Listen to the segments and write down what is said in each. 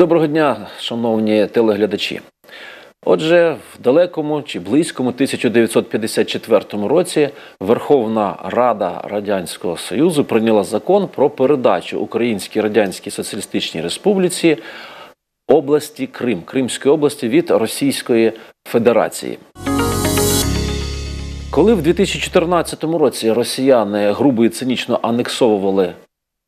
Доброго дня, шановні телеглядачі. Отже, в далекому чи близькому 1954 році Верховна Рада Радянського Союзу прийняла закон про передачу Українській Радянській Соціалістичній Республіці області Крим, Кримської області від Російської Федерації. Коли в 2014 році росіяни грубо і цинічно анексовували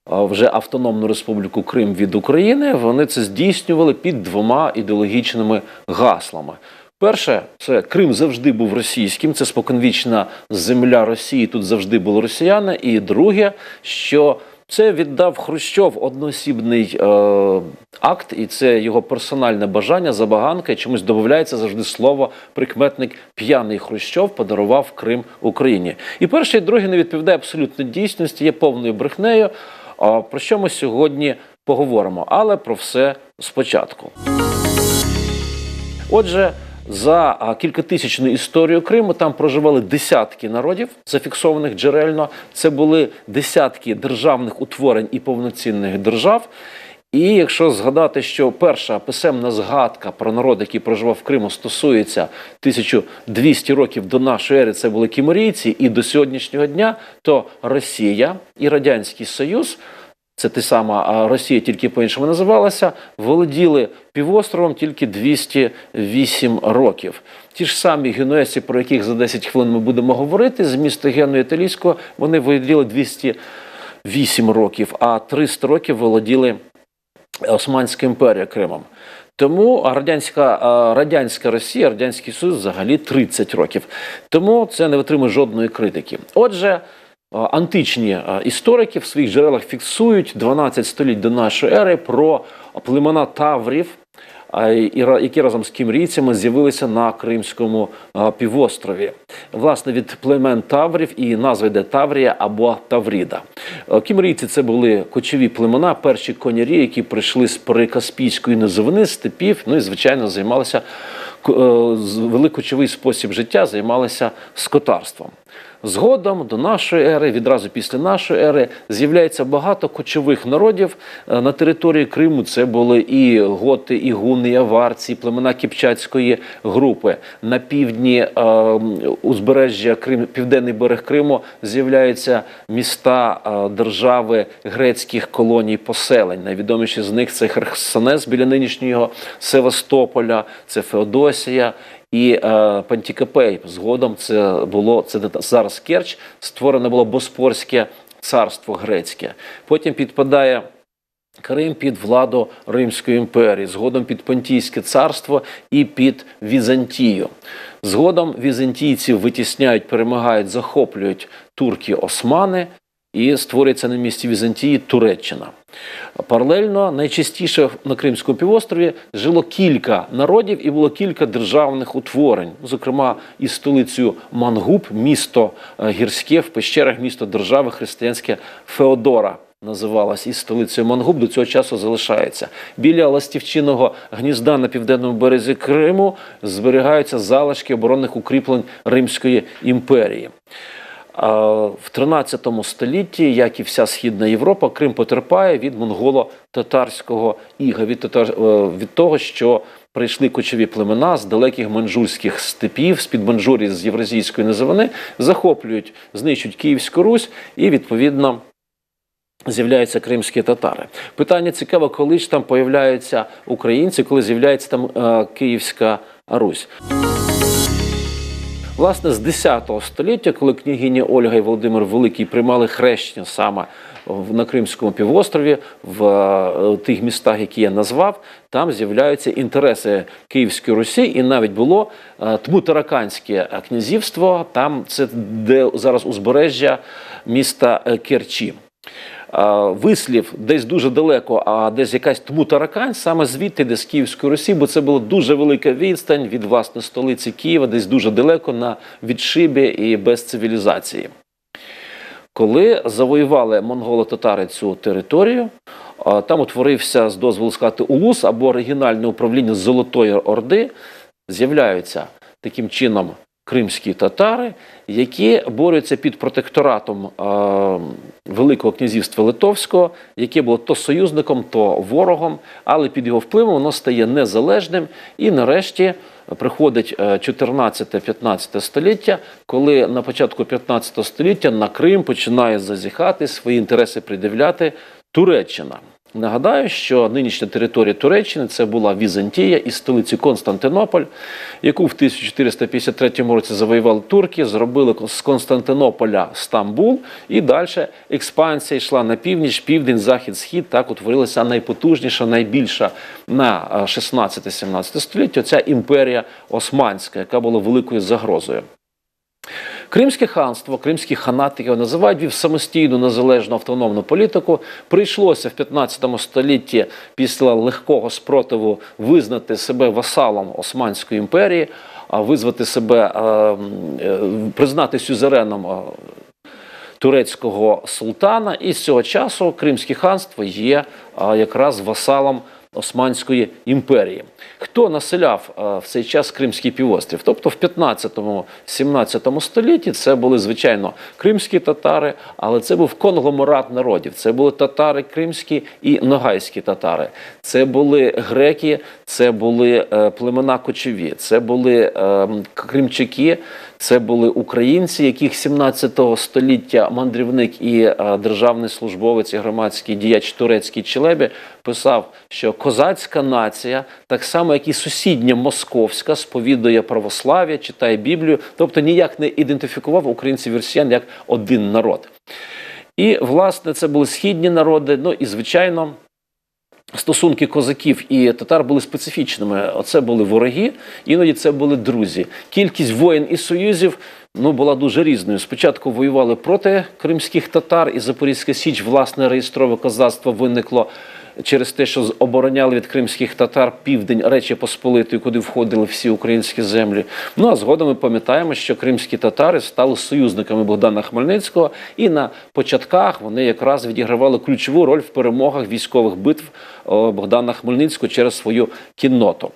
вже Автономну Республіку Крим від України, вони це здійснювали під двома ідеологічними гаслами. Перше, це Крим завжди був російським, це споконвічна земля Росії, тут завжди були росіяни. І друге, що це віддав Хрущов одноосібний е, акт, і це його персональне бажання, забаганка. І чомусь додається завжди слово прикметник п'яний Хрущов подарував Крим Україні. І перше, і друге не відповідає абсолютно дійсності, є повною брехнею. Про що ми сьогодні поговоримо, але про все спочатку. Отже, за кількатисячну історію Криму там проживали десятки народів, зафіксованих джерельно. Це були десятки державних утворень і повноцінних держав. І якщо згадати, що перша писемна згадка про народ, який проживав в Криму, стосується 1200 років до нашої ери, це були кіморійці, і до сьогоднішнього дня, то Росія і Радянський Союз це та сама Росія, тільки по-іншому називалася, володіли півостровом тільки 208 років. Ті ж самі генуесі, про яких за 10 хвилин ми будемо говорити, з міста Гену Італійського, вони володіли 208 років, а 300 років володіли Османська імперія Кримом. Тому радянська, радянська Росія, Радянський Союз взагалі 30 років. Тому це не витримує жодної критики. Отже, античні історики в своїх джерелах фіксують 12 століть до нашої ери про племена Таврів, які разом з кімрійцями з'явилися на Кримському півострові. Власне, від племен Таврів і назва йде Таврія або Тавріда. Е, Кімрійці це були кочові племена, перші конярі, які прийшли з прикаспійської низовини, степів, ну і звичайно займалися е, вели кочовий спосіб життя, займалися скотарством. Згодом до нашої ери, відразу після нашої ери, з'являється багато кочових народів Е, на території Криму. Це були і готи, і гуни, і аварці, і племена Кіпчацької групи. На півдні е, узбережжя Крим, південний берег Криму з'являються міста е, держави грецьких колоній поселень. Найвідоміші з них це Херсонес біля нинішнього Севастополя, це Феодосія і е, Пантікопей. Згодом це було це зараз Керч, створене було Боспорське царство грецьке. Потім підпадає. Крим під владу Римської імперії, згодом під Понтійське царство і під Візантію. Згодом візантійців витісняють, перемагають, захоплюють турки-османи і створюється на місці Візантії Туреччина. Паралельно найчастіше на Кримському півострові жило кілька народів і було кілька державних утворень, зокрема і столицею Мангуб, місто е, гірське в пещерах, місто держави християнське Феодора. Називалась і столицею Мангуб до цього часу залишається. Біля ластівчиного гнізда на південному березі Криму зберігаються залишки оборонних укріплень Римської імперії. В 13 столітті, як і вся східна Європа, Крим потерпає від монголо-татарського іга, від, татар... е, від того, що прийшли кочові племена з далеких манжурських степів, з під Манжурії, з Євразійської низовини, захоплюють, знищують Київську Русь і відповідно. З'являються кримські татари. Питання цікаве, коли ж там появляються українці, коли з'являється там е, Київська Русь. Власне, з 10 століття, коли княгиня Ольга і Володимир Великий приймали хрещення саме на Кримському півострові, в е, тих містах, які я назвав, там з'являються інтереси Київської Русі, і навіть було е, Тмутараканське князівство, там це де зараз узбережжя міста е, Керчі. Вислів десь дуже далеко, а десь якась Тмутаракань, саме звідти, де з Київської Русі, бо це була дуже велика відстань від власне столиці Києва, десь дуже далеко на відшибі і без цивілізації. Коли завоювали монголо-татари цю територію, там утворився з дозволу сказати улус або оригінальне управління Золотої Орди, з'являються таким чином кримські татари, які борються під протекторатом е, Великого князівства Литовського, яке було то союзником, то ворогом, але під його впливом воно стає незалежним і нарешті. Приходить е, 14-15 століття, коли на початку 15 століття на Крим починає зазіхати свої інтереси придивляти Туреччина. Нагадаю, що нинішня територія Туреччини це була Візантія із столиці Константинополь, яку в 1453 році завоювали турки, зробили з Константинополя Стамбул, і далі експансія йшла на північ, південь, захід, схід. Так утворилася найпотужніша, найбільша на е, 16-17 століття ця імперія Османська, яка була великою загрозою. Кримське ханство, кримські ханати його називають, вів самостійну незалежну автономну політику. Прийшлося в 15 столітті після легкого спротиву визнати себе васалом Османської імперії, а визвати себе, е, е, признати сюзереном е, турецького султана. І з цього часу Кримське ханство є якраз васалом Османської імперії. Хто населяв в цей час Кримський півострів? Тобто в 15-17 столітті це були звичайно кримські татари, але це був конгломерат народів. Це були татари кримські і ногайські татари. Це були греки, це були е, племена кочові, це були е, кримчаки, це були українці, яких 17 століття мандрівник і е, державний службовець і громадський діяч турецький Челебі писав, що козацька нація, так само як і сусідня московська, сповідує православ'я, читає Біблію, тобто ніяк не ідентифікував українців росіян як один народ. І власне це були східні народи. Ну і звичайно. Стосунки козаків і татар були специфічними. Оце були вороги, іноді це були друзі. Кількість воїн і союзів ну була дуже різною. Спочатку воювали проти кримських татар, і Запорізька Січ, власне, реєстрове козацтво виникло через те, що обороняли від кримських татар південь Речі Посполитої, куди входили всі українські землі. Ну а згодом ми пам'ятаємо, що кримські татари стали союзниками Богдана Хмельницького, і на початках вони якраз відігравали ключову роль в перемогах військових битв Богдана Хмельницького через свою кінноту.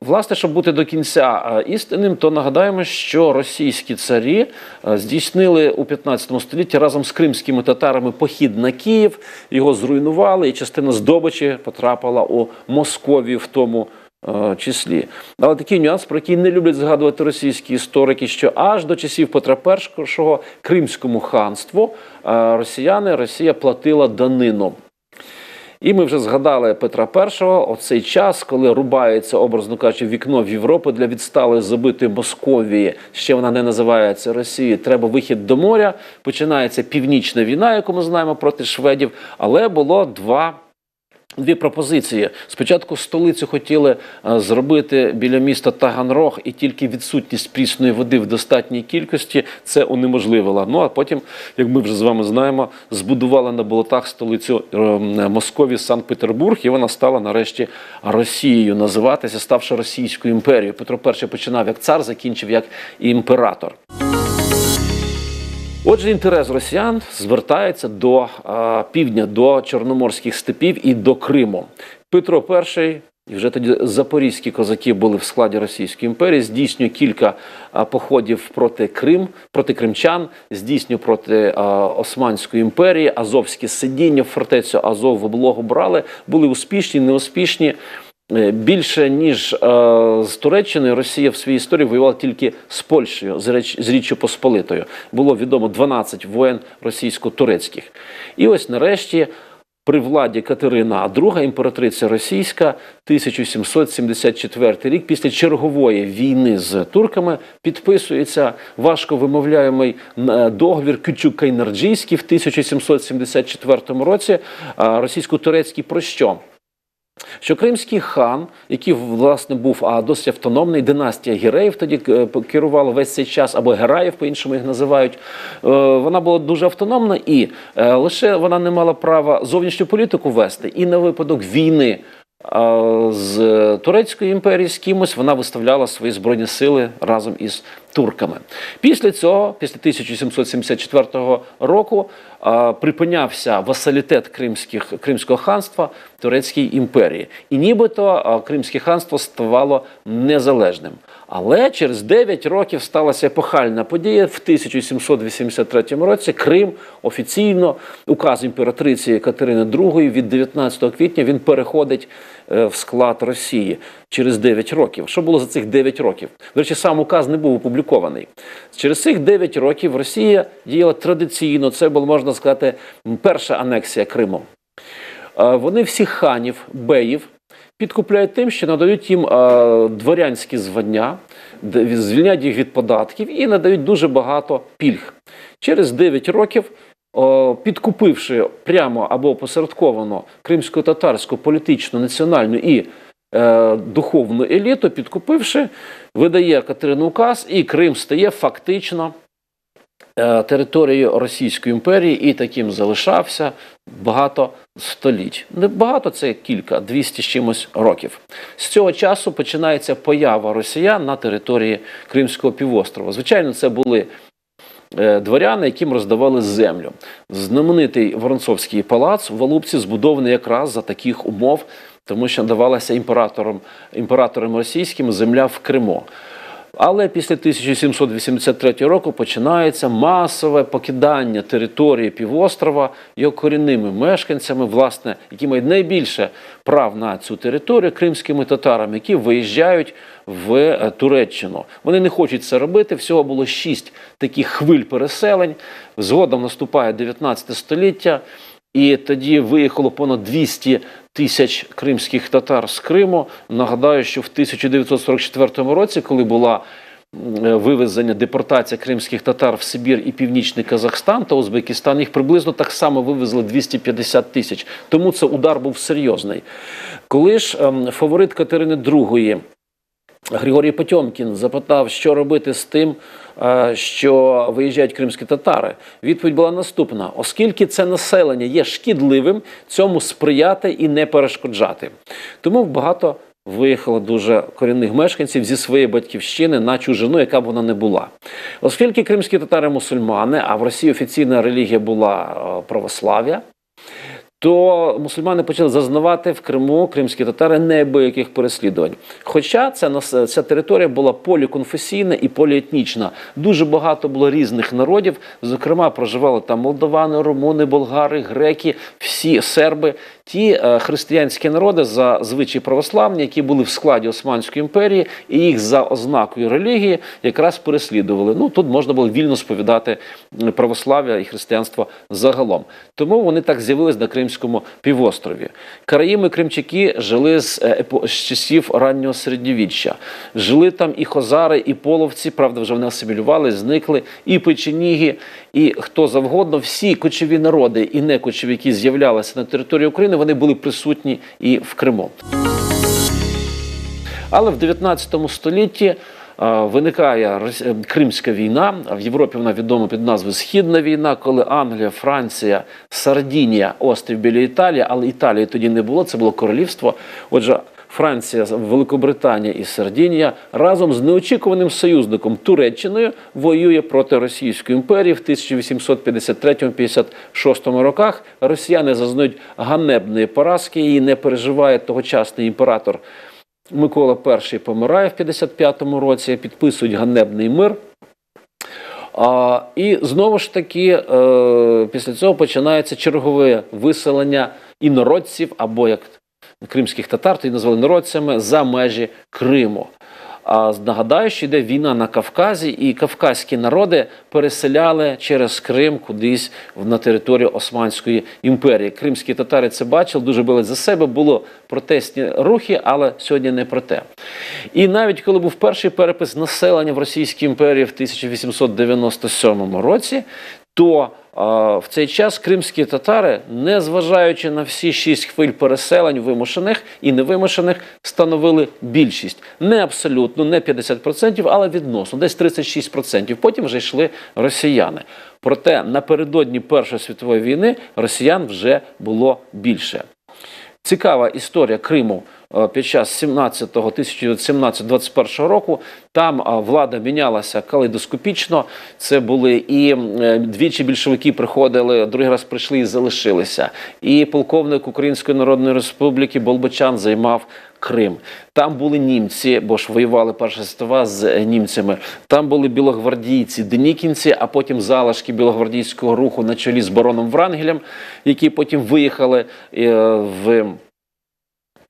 Власне, щоб бути до кінця істинним, то нагадаємо, що російські царі е, здійснили у 15 столітті разом з кримськими татарами похід на Київ, його зруйнували, і частина здобичі потрапила у Московію в тому е, числі. Але такий нюанс, про який не люблять згадувати російські історики, що аж до часів Петра І Кримському ханству е, росіяни Росія платила данину. І ми вже згадали Петра І, оцей час, коли рубається, образно кажучи, вікно в Європу для відсталої забитої Московії. Ще вона не називається Росією. Треба вихід до моря. Починається північна війна, яку ми знаємо проти шведів. Але було два. Дві пропозиції. Спочатку столицю хотіли е, зробити біля міста Таганрог, і тільки відсутність прісної води в достатній кількості це унеможливила. Ну а потім, як ми вже з вами знаємо, збудували на болотах столицю е, Московії Санкт-Петербург, і вона стала нарешті Росією називатися, ставши Російською імперією. Петро І починав як цар, закінчив як імператор. Отже, інтерес росіян звертається до а, півдня, до чорноморських степів і до Криму. Петро І, і вже тоді запорізькі козаки були в складі Російської імперії, здійснює кілька а, походів проти Крим, проти кримчан, здійснює проти а, Османської імперії, Азовське сидіння фортецю Азов в облогу брали, були успішні, неуспішні. Е, Більше ніж е, з Туреччиною Росія в своїй історії воювала тільки з Польщею, з, Реч, з Річчю Посполитою. Було відомо 12 воєн російсько-турецьких. І ось нарешті. При владі Катерина II, імператриця російська, 1774 рік, після чергової війни з турками, підписується важко вимовляємий е, договір Кючук-Кайнарджійський в 1774 році. Російсько-турецький про що? Що кримський хан, який власне був а, досить автономний, династія Гіреїв тоді е, керувала весь цей час, або Гераїв, по-іншому їх називають. е, Вона була дуже автономна і е, лише вона не мала права зовнішню політику вести, і на випадок війни. З Турецької імперії з кимось вона виставляла свої збройні сили разом із турками. Після цього, після 1774 року, е, припинявся васалітет кримських, Кримського ханства Турецькій імперії. І нібито е, Кримське ханство ставало незалежним. Але через 9 років сталася епохальна подія. В 1783 році Крим офіційно указ імператриці Катерини II від 19 квітня він переходить е, в склад Росії через 9 років. Що було за цих 9 років? До речі, сам указ не був опублікований. Через цих 9 років Росія діяла традиційно. Це була, можна сказати, перша анексія Криму. Е, Вони всіх ханів, беїв підкупляють тим, що надають їм е, дворянські звання, звільняють їх від податків і надають дуже багато пільг. Через 9 років, підкупивши прямо або посередковано кримсько-татарську політичну, національну і е, духовну еліту, підкупивши, видає Катерину указ, і Крим стає фактично е, територією Російської імперії і таким залишався багато століть. Не багато, це кілька, 200 з чимось років. З цього часу починається поява росіян на території Кримського півострова. Звичайно, це були е, дворяни, яким роздавали землю. Знаменитий Воронцовський палац в Валупці збудований якраз за таких умов, тому що давалася імператором, імператором російським земля в Криму. Але після 1783 року починається масове покидання території півострова його корінними мешканцями, власне, які мають найбільше прав на цю територію кримськими татарами, які виїжджають в е, Туреччину. Вони не хочуть це робити. Всього було шість таких хвиль переселень. Згодом наступає 19 століття. І тоді виїхало понад 200 тисяч кримських татар з Криму. Нагадаю, що в 1944 році, коли була е, вивезення депортація кримських татар в Сибір і Північний Казахстан та Узбекистан, їх приблизно так само вивезли 250 тисяч. Тому це удар був серйозний. Коли ж ем, фаворит Катерини II Григорій Потьомкін запитав, що робити з тим, е, що виїжджають кримські татари. Відповідь була наступна: оскільки це населення є шкідливим, цьому сприяти і не перешкоджати. Тому багато виїхало дуже корінних мешканців зі своєї батьківщини на чужину, яка б вона не була. Оскільки кримські татари мусульмани, а в Росії офіційна релігія була е, православ'я. То мусульмани почали зазнавати в Криму кримські татари неабияких переслідувань. Хоча ця, ця територія була поліконфесійна і поліетнічна. Дуже багато було різних народів. Зокрема, проживали там молдовани, румуни, болгари, греки, всі серби. Ті е, християнські народи за звичаї православні, які були в складі Османської імперії, і їх за ознакою релігії якраз переслідували. Ну тут можна було вільно сповідати православ'я і християнство загалом. Тому вони так з'явились на Кримському півострові. Караїми кримчаки жили з, е, з часів раннього середньовіччя. Жили там і хозари, і половці. Правда, вже вони асимілювали, зникли, і печеніги, і хто завгодно. Всі кочові народи і не кочові, які з'являлися на території України, вони були присутні і в Криму. Але в 19 столітті е, виникає е, Кримська війна. В Європі вона відома під назвою Східна війна, коли Англія, Франція, Сардінія, острів біля Італії, але Італії тоді не було, це було королівство. Отже, Франція, Великобританія і Сардінія разом з неочікуваним союзником Туреччиною воює проти Російської імперії в 1853-56 роках. Росіяни зазнають ганебної поразки. Її не переживає тогочасний імператор Микола І помирає в 55-му році, підписують ганебний мир. А, і знову ж таки, е, після цього починається чергове виселення інородців, або як кримських татар, то і назвали народцями за межі Криму. А нагадаю, що йде війна на Кавказі, і кавказькі народи переселяли через Крим кудись на територію Османської імперії. Кримські татари це бачили, дуже били за себе. Було протестні рухи, але сьогодні не про те. І навіть коли був перший перепис населення в Російській імперії в 1897 році, то в цей час кримські татари, незважаючи на всі шість хвиль переселень вимушених і невимушених, становили більшість. Не абсолютно, не 50%, але відносно, десь 36%. Потім вже йшли росіяни. Проте напередодні Першої світової війни росіян вже було більше. Цікава історія Криму під час 17-го, 1917-21 року там влада мінялася калейдоскопічно. Це були і е, двічі більшовики приходили, другий раз прийшли і залишилися. І полковник Української Народної Республіки Болбочан займав Крим. Там були німці, бо ж воювали перша світова з е, німцями. Там були білогвардійці, денікінці, а потім залишки білогвардійського руху на чолі з бароном Врангелем, які потім виїхали е, в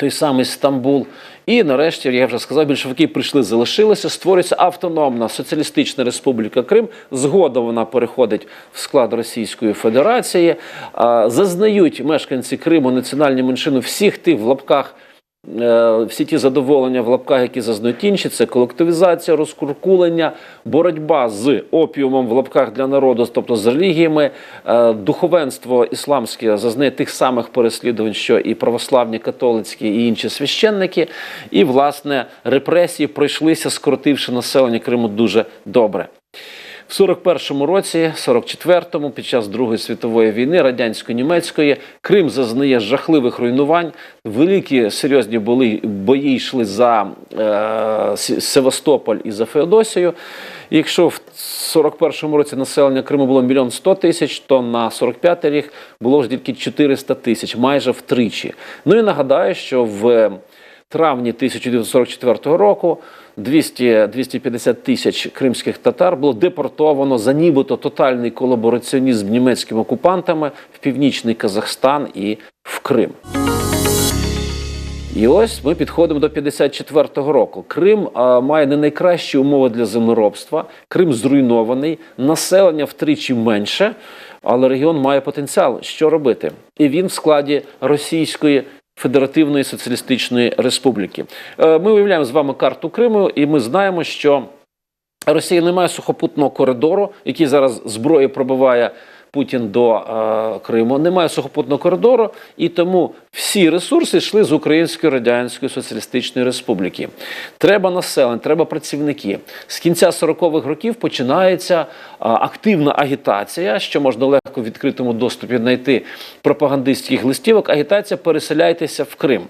той самий Стамбул. І нарешті, я вже сказав, більшовики прийшли, залишилися. Створюється автономна соціалістична республіка Крим. Згодом вона переходить в склад Російської Федерації. Зазнають мешканці Криму національні меншини всіх тих в лапках. Е, Всі ті задоволення в лапках, які зазнають інші, це колективізація, розкуркулення, боротьба з опіумом в лапках для народу, тобто з релігіями, Е, духовенство ісламське зазнає тих самих переслідувань, що і православні, католицькі, і інші священники. І, власне, репресії пройшлися, скоротивши населення Криму дуже добре. В 41-му році, 44-му, під час Другої світової війни, радянсько-німецької, Крим зазнає жахливих руйнувань. Великі серйозні були бої йшли за е, Севастополь і за Феодосію. Якщо в 41-му році населення Криму було мільйон 100 тисяч, то на 45-й рік було ж тільки 400 тисяч, майже втричі. Ну і нагадаю, що в травні 1944 року 200-250 тисяч кримських татар було депортовано за нібито тотальний колабораціонізм німецькими окупантами в північний Казахстан і в Крим. І ось ми підходимо до 54-го року. Крим а, має не найкращі умови для землеробства. Крим зруйнований, населення втричі менше, але регіон має потенціал. Що робити? І він в складі Російської Федеративної Соціалістичної Республіки. Е, Ми уявляємо з вами карту Криму, і ми знаємо, що Росія не має сухопутного коридору, який зараз зброєю пробиває Путін до е, Криму. Немає сухопутного коридору, і тому всі ресурси йшли з Української Радянської Соціалістичної Республіки. Треба населення, треба працівники. З кінця 40-х років починається е, активна агітація, що можна легко в відкритому доступі знайти пропагандистських листівок. Агітація переселяйтеся в Крим.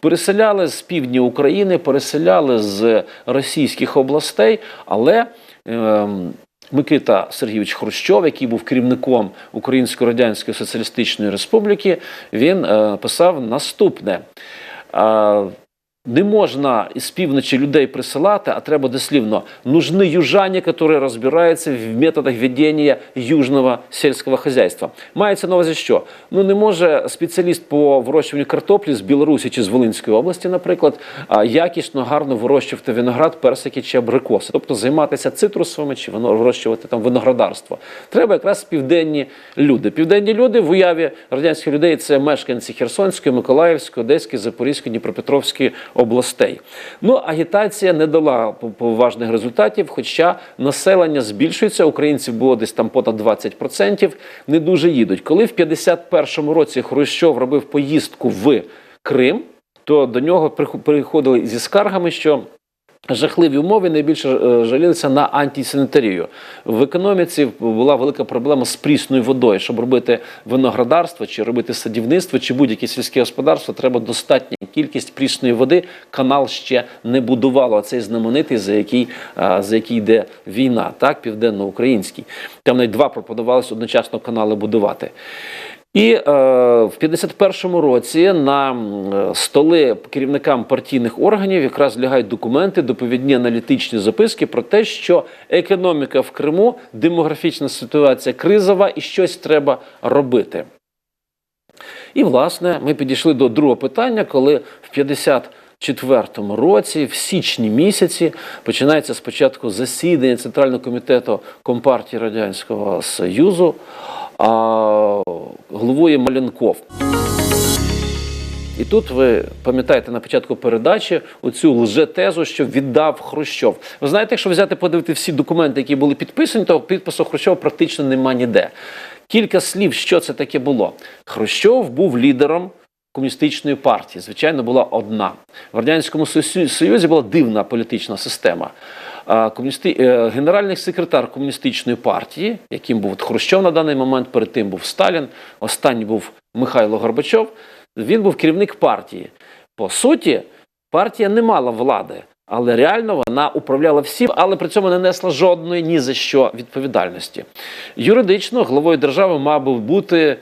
Переселяли з півдня України, переселяли з російських областей, але ем, Микита Сергійович Хрущов, який був керівником Українсько-Радянської Соціалістичної Республіки, він е, писав наступне. Не можна із півночі людей присилати, а треба дослівно нужны южані, які розбираються в методах ведення южного сільського хозяйства. Мається на увазі, що ну не може спеціаліст по вирощуванню картоплі з Білорусі чи з Волинської області, наприклад, якісно гарно вирощувати виноград, персики чи абрикоси, тобто займатися цитрусовими чи воно вирощувати там виноградарство. Треба якраз південні люди. Південні люди в уяві радянських людей це мешканці Херсонської, Миколаївської, Одеської, Запорізької, Дніпропетровської областей. Ну, агітація не дала по- поважних результатів, хоча населення збільшується, українців було десь там понад 20%, не дуже їдуть. Коли в 51-му році Хрущов робив поїздку в Крим, то до нього приходили зі скаргами, що Жахливі умови найбільше е, жалілися на антисанітарію. В економіці була велика проблема з прісною водою. Щоб робити виноградарство, чи робити садівництво, чи будь-яке сільське господарство, треба достатня кількість прісної води. Канал ще не будувало. Цей знаменитий, за який, е, за який йде війна, так, південно-український. Там навіть два пропонувалися одночасно канали будувати. І е, в 51-му році на е, столи керівникам партійних органів якраз лягають документи, доповідні аналітичні записки про те, що економіка в Криму, демографічна ситуація кризова і щось треба робити. І, власне, ми підійшли до другого питання, коли в 54-му році, в січні місяці, починається спочатку засідання Центрального комітету Компартії Радянського Союзу, а головує Малянков. І тут ви пам'ятаєте на початку передачі оцю лжетезу, що віддав Хрущов. Ви знаєте, якщо взяти подивити всі документи, які були підписані, то підпису Хрущова практично нема ніде. Кілька слів, що це таке було. Хрущов був лідером комуністичної партії. Звичайно, була одна. В Радянському Союзі була дивна політична система. Комуністи... е, Генеральний секретар комуністичної партії, яким був Хрущов на даний момент, перед тим був Сталін, останній був Михайло Горбачов. Він був керівник партії. По суті, партія не мала влади, але реально вона управляла всім, але при цьому не несла жодної ні за що відповідальності. Юридично главою держави мав би бути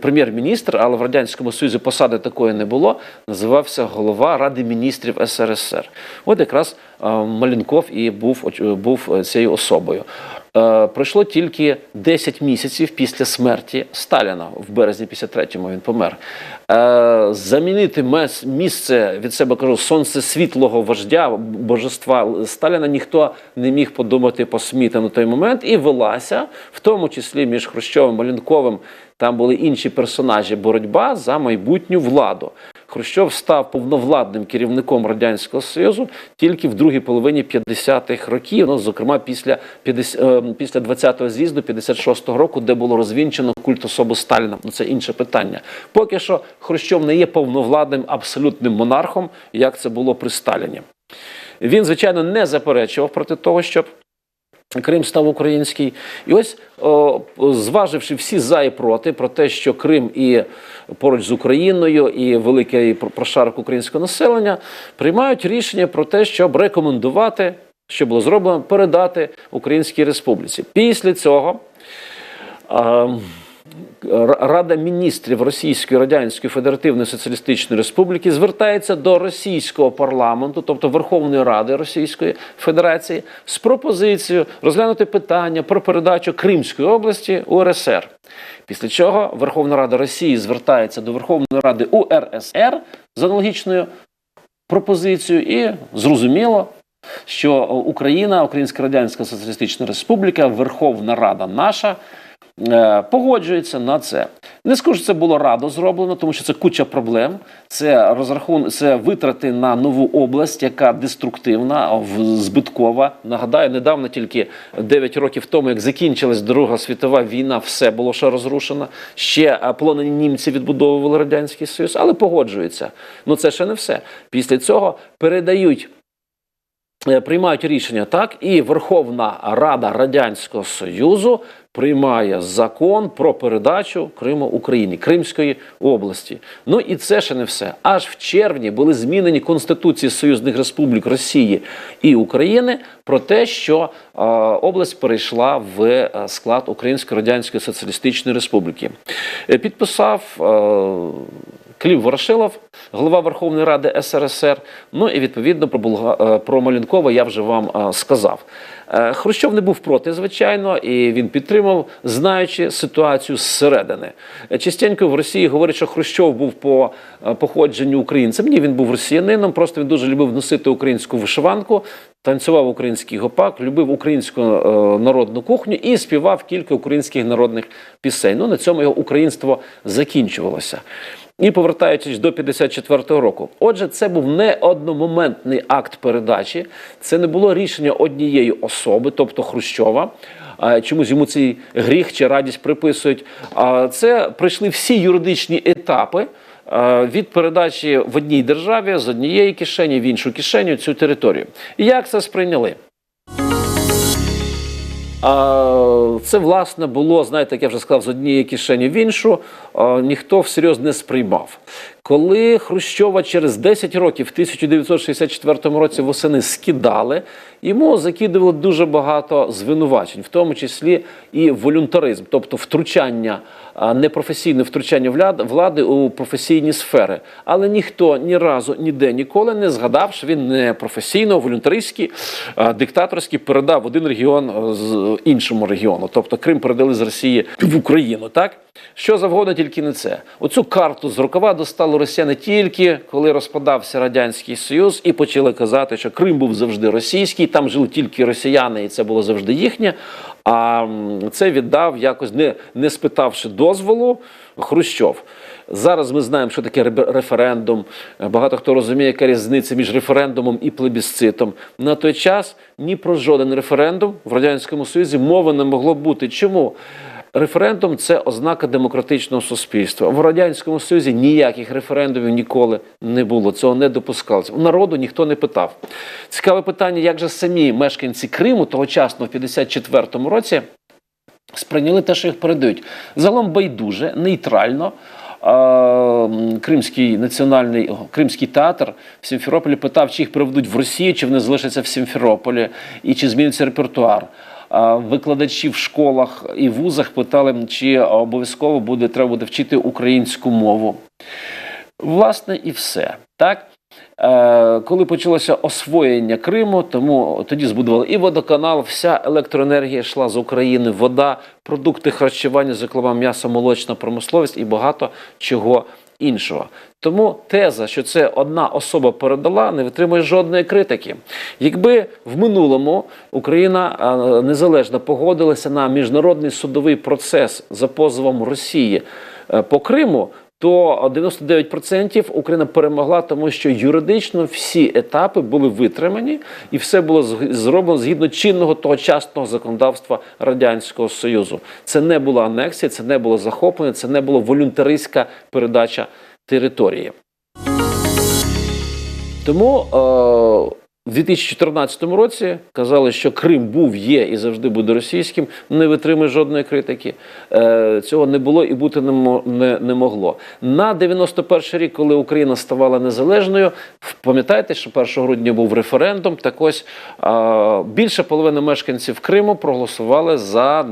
прем'єр-міністр, але в радянському союзі посади такої не було. Називався голова Ради міністрів СРСР. От якраз е, Малінков і був оч- був е, цією особою. Е, Пройшло тільки 10 місяців після смерті Сталіна в березні 53-му він помер. Е, Замінити місце від себе кажу сонце світлого вождя божества Сталіна ніхто не міг подумати посміти на той момент і велася, в тому числі між Хрущовим Малінковим. Там були інші персонажі боротьба за майбутню владу. Хрущов став повновладним керівником радянського союзу тільки в другій половині 50-х років. Ну, зокрема, після 50, е, після 20-го з'їзду 56-го року, де було розвінчено культ особи Сталіна. Ну це інше питання. Поки що Хрущов не є повновладним абсолютним монархом, як це було при Сталіні. Він, звичайно, не заперечував проти того, щоб Крим став український. І ось, зваживши всі за і проти про те, що Крим і поруч з Україною, і великий прошарок українського населення приймають рішення про те, щоб рекомендувати, що було зроблено, передати Українській Республіці. Після цього. Р- Рада міністрів Російської Радянської Федеративної Соціалістичної Республіки звертається до російського парламенту, тобто Верховної Ради Російської Федерації, з пропозицією розглянути питання про передачу Кримської області УРСР. Після чого Верховна Рада Росії звертається до Верховної Ради УРСР з аналогічною пропозицією, і зрозуміло, що Україна, Українська Радянська Соціалістична Республіка, Верховна Рада наша погоджується на це. Не скажу, що це було радо зроблено, тому що це куча проблем. Це розрахун, це витрати на нову область, яка деструктивна, збиткова. Нагадаю, недавно тільки 9 років тому, як закінчилась Друга світова війна, все було ще розрушено. Ще е, полонені німці відбудовували радянський союз, але погоджуються. Ну це ще не все. Після цього передають е, приймають рішення так, і Верховна Рада Радянського Союзу приймає закон про передачу Криму Україні, Кримської області. Ну і це ще не все. Аж в червні були змінені конституції союзних республік Росії і України про те, що е, область перейшла в е, склад Української Радянської Соціалістичної Республіки. Е, Підписав. Е, Клів Ворошилов, голова Верховної Ради СРСР. Ну і відповідно про Булга... е, про Малінкова я вже вам е, сказав. Е, Хрущов не був проти, звичайно, і він підтримав, знаючи ситуацію зсередини. Частенько в Росії говорять, що Хрущов був по походженню українцем. Ні, він був росіянином, просто він дуже любив носити українську вишиванку. Танцював український гопак, любив українську народну кухню і співав кілька українських народних пісень. Ну на цьому його українство закінчувалося. І повертаючись до 54-го року, отже, це був не одномоментний акт передачі, це не було рішення однієї особи, тобто Хрущова. Чомусь йому цей гріх чи радість приписують. Це пройшли всі юридичні етапи від передачі в одній державі з однієї кишені в іншу кишеню цю територію. І як це сприйняли? Це власне було, знаєте, як я вже сказав, з однієї кишені в іншу. Ніхто всерйоз не сприймав. Коли Хрущова через 10 років, в 1964 році восени скидали, йому закидували дуже багато звинувачень, в тому числі і волюнтаризм, тобто втручання, непрофесійне втручання влади у професійні сфери. Але ніхто ні разу, ніде ніколи не згадав, що він не професійно, волюнтаристський, диктаторський передав один регіон з іншому регіону. Тобто Крим передали з Росії в Україну. Так що завгодно, тільки не це. Оцю карту з рукава достали росіяни тільки коли розпадався радянський союз, і почали казати, що Крим був завжди російський, там жили тільки росіяни, і це було завжди їхнє. А це віддав якось не, не спитавши дозволу Хрущов. Зараз ми знаємо, що таке референдум. Багато хто розуміє, яка різниця між референдумом і плебісцитом. На той час ні про жоден референдум в радянському союзі мови не могло бути. Чому? Референдум це ознака демократичного суспільства. В радянському союзі ніяких референдумів ніколи не було. Цього не допускалося. У народу ніхто не питав. Цікаве питання, як же самі мешканці Криму тогочасно в 54-му році сприйняли те, що їх передають. Загалом байдуже, нейтрально. Кримський національний Кримський театр в Сімферополі питав, чи їх приведуть в Росію, чи вони залишаться в Сімферополі, і чи зміниться репертуар. Викладачі в школах і вузах питали, чи обов'язково буде треба буде вчити українську мову. Власне, і все. Так? Е, коли почалося освоєння Криму, тому тоді збудували і водоканал, вся електроенергія йшла з України, вода, продукти харчування, зокрема м'ясо, молочна промисловість і багато чого іншого. Тому теза, що це одна особа передала, не витримує жодної критики. Якби в минулому Україна е, незалежно погодилася на міжнародний судовий процес за позовом Росії е, по Криму, то 99% Україна перемогла, тому що юридично всі етапи були витримані, і все було зроблено згідно чинного тогочасного законодавства Радянського Союзу. Це не була анексія, це не було захоплення, це не була волюнтаристська передача території. Тому е, в 2014 році казали, що Крим був, є і завжди буде російським, не витримує жодної критики. Е, цього не було і бути не, мо- не, не могло. На 91 рік, коли Україна ставала незалежною, пам'ятаєте, що 1 грудня був референдум. Так ось більше половини мешканців Криму проголосували за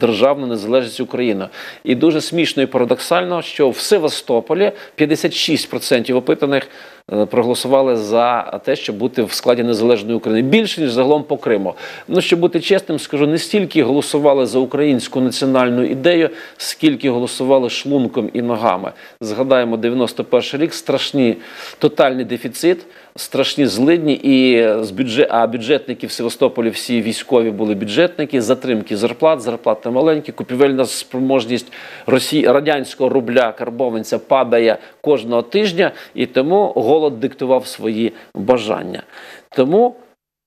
державну незалежність України. І дуже смішно і парадоксально, що в Севастополі 56% опитаних проголосували за те, щоб бути в складі незалежної України більше ніж загалом по Криму. Ну щоб бути чесним, скажу, не стільки голосували за українську національну ідею, скільки голосували шлунком і ногами. Згадаємо 91 рік, страшні тотальний дефіцит. Страшні злидні, і з бюджет, а бюджетники в Севастополі всі військові були бюджетники, затримки зарплат, зарплати маленькі, купівельна спроможність Росії радянського рубля карбованця падає кожного тижня, і тому голод диктував свої бажання. Тому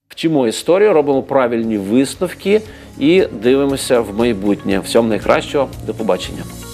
вчимо історію, робимо правильні висновки і дивимося в майбутнє. Всього найкращого, до побачення.